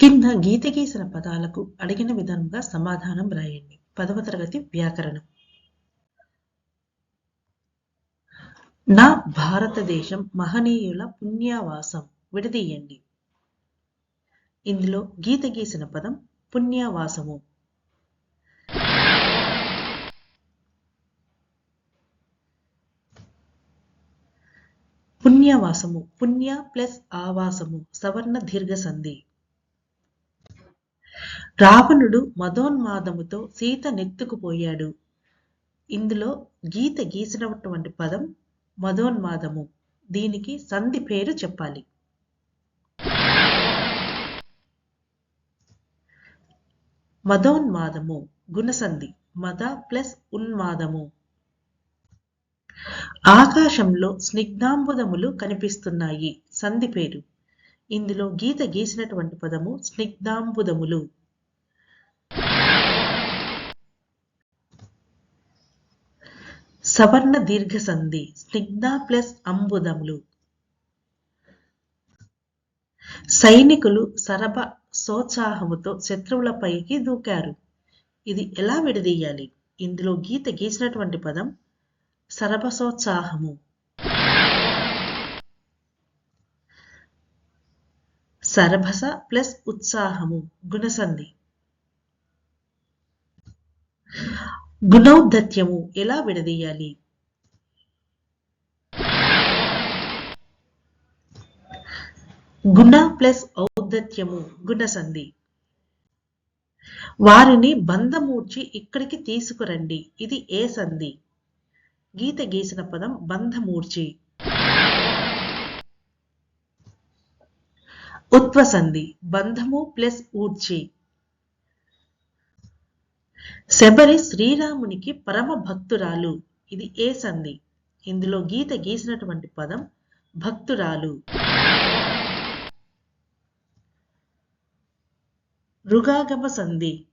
కింద గీత గీసిన పదాలకు అడిగిన విధంగా సమాధానం రాయండి. పదవ తరగతి వ్యాకరణం. నా భారతదేశం మహనీయుల పుణ్యవాసం విడదీయండి. ఇందులో గీత గీసిన పదం పుణ్యవాసము. పుణ్యవాసము పుణ్య ప్లస్ ఆవాసము సవర్ణ దీర్ఘ సంధి రావణుడు మదోన్మాదముతో సీత నెత్తుకుపోయాడు ఇందులో గీత గీసినటువంటి పదం మదోన్మాదము. దీనికి సంధి పేరు చెప్పాలి. మదోన్మాదము గుణసంధి మద ప్లస్ ఉన్మాదము. ఆకాశంలో స్నిగ్ధాంబుదములు కనిపిస్తున్నాయి. సంధి పేరు. ఇందులో గీత గీసినటువంటి పదము స్నిగ్ధాంబుదములు. సవర్ణ దీర్ఘ సంధి స్నిగ్ధ ప్లస్ అంబుదములు. సైనికులు సరభ సోత్సాహముతో శత్రువులపైకి దూకారు. ఇది ఎలా విడదీయాలి? ఇందులో గీత గీసినటువంటి పదం సరభసోత్సాహము సరభస ప్లస్ ఉత్సాహము గుణసంధి. గుణౌద్ధత్యము ఎలా విడదీయాలి? గుణ ప్లస్ ఔద్ధత్యము గుణసంధి వారిని బంధమూర్చి ఇక్కడికి తీసుకురండి. ఇది ఏ సంధి? గీత గీసిన పదం బంధమూర్చి. ఉత్వసంధి బంధము ప్లస్ ఊర్చి. శబరి శ్రీరామునికి పరమ భక్తురాలు. ఇది ఏ సంధి? ఇందులో గీత గీసినటువంటి పదం భక్తురాలు. రుగాగమ సంధి.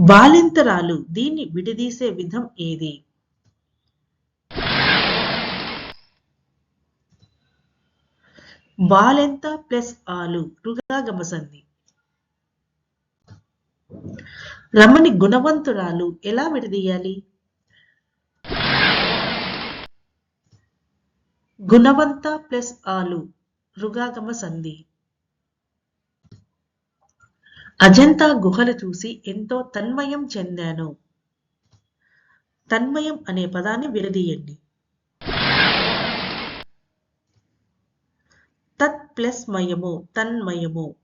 బాలింతరాలు దీన్ని విడదీసే విధం ఏది? బాలెంత ప్లస్ ఆలు? రుగాగమ సంధి. రమణి గుణవంతురాలు ఎలా విడదీయాలి? గుణవంత ప్లస్ ఆలు రుగాగమ సంధి. అజంతా గుహలు చూసి ఎంతో తన్మయం చెందాను. తన్మయం అనే పదాన్ని విడదీయండి. తత్ ప్లస్ మయము తన్మయము.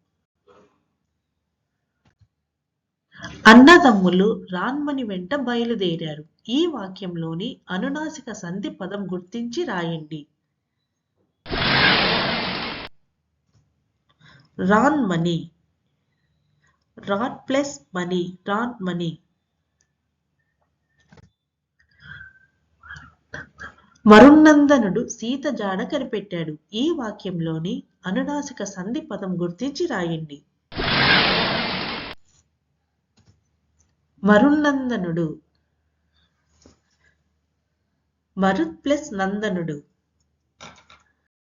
అన్నదమ్ములు రాన్మని వెంట బయలుదేరారు. ఈ వాక్యంలోని అనునాసిక సంధి పదం గుర్తించి రాయండి. రాన్మని రాన్ ప్లస్ మనీ రాన్ మనీ వరుణ్నందనుడు సీత జాడ కనిపెట్టాడు. ఈ వాక్యంలోని అనునాసిక సంధి పదం గుర్తించి రాయండి. మరుణ్నందనుడు మరుత్ ప్లస్ నందనుడు.